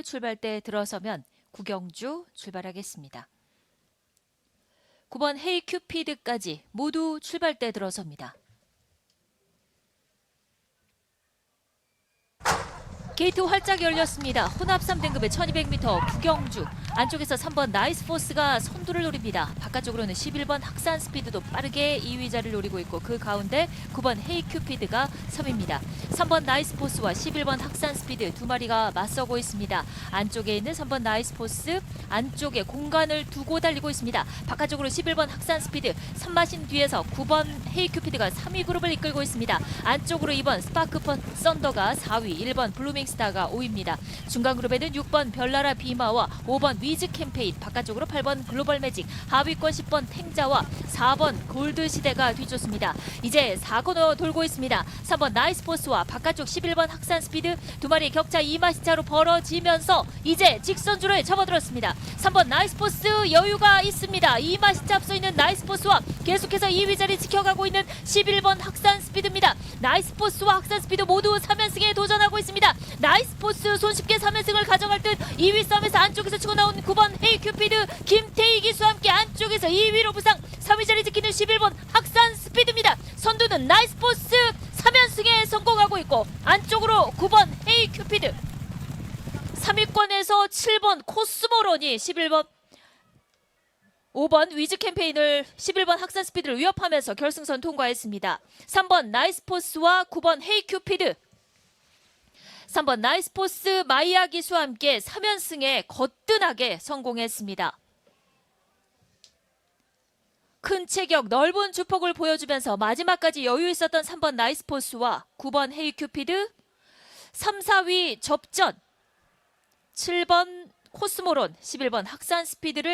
스피드 출발대 들어서면 구경주 출발하겠습니다. 9번 헤이 큐피드까지 모두 출발대 들어섭니다. 게이트 활짝 열렸습니다. 혼합 3등급의 1200m 구경주 안쪽에서 3번 나이스 포스가 선두를 노립니다. 바깥쪽으로는 11번 학산 스피드도 빠르게 2위 자리를 노리고 있고 그 가운데 9번 헤이 큐피드가 3위입니다. 3번 나이스 포스와 11번 학산 스피드 두 마리가 맞서고 있습니다. 안쪽에 있는 3번 나이스 포스 안쪽에 공간을 두고 달리고 있습니다. 바깥쪽으로 11번 학산 스피드 3마신 뒤에서 9번 헤이 큐피드가 3위 그룹을 이끌고 있습니다. 안쪽으로 2번 스파크퍼 썬더가 4위, 1번 블루밍 스타가 5위입니다. 중간 그룹에는 6번 별나라 비마와 5번 위즈 캠페인, 바깥쪽으로 8번 글로벌 매직, 하위권 10번 탱자와 4번 골드 시대가 뒤쫓습니다. 이제 4코너 돌고 있습니다. 3번 나이스 포스와 바깥쪽 11번 학산 스피드 두 마리의 격차 2마시 차로 벌어지면서 이제 직선주로에 접어들었습니다. 3번 나이스 포스 여유가 있습니다. 2마시 차 앞서 있는 나이스 포스와 계속해서 2위 자리 지켜가고 있는 11번 학산 스피드입니다. 나이스 포스와 학산 스피드 모두 3연승에 도전하고 있습니다. 나이스 포스 손쉽게 3연승을 가져갈 듯 2위 싸움에서 안쪽에서 치고 나온 9번 헤이 큐피드 김태희 기수와 함께 안쪽에서 2위로 부상 3위 자리 지키는 11번 학산 스피드입니다. 선두는 나이스 포스 3연승에 성공하고 있고 안쪽으로 9번 헤이 큐피드 3위권에서 7번 코스모론이 11번 5번 위즈 캠페인을 11번 학산 스피드를 위협하면서 결승선 통과했습니다. 3번 나이스 포스와 9번 헤이 큐피드 3번 나이스 포스 마이아 기수와 함께 3연승에 거뜬하게 성공했습니다. 큰 체격, 넓은 주폭을 보여주면서 마지막까지 여유 있었던 3번 나이스 포스와 9번 헤이 큐피드 3, 4위 접전 7번 코스모론, 11번 학산 스피드를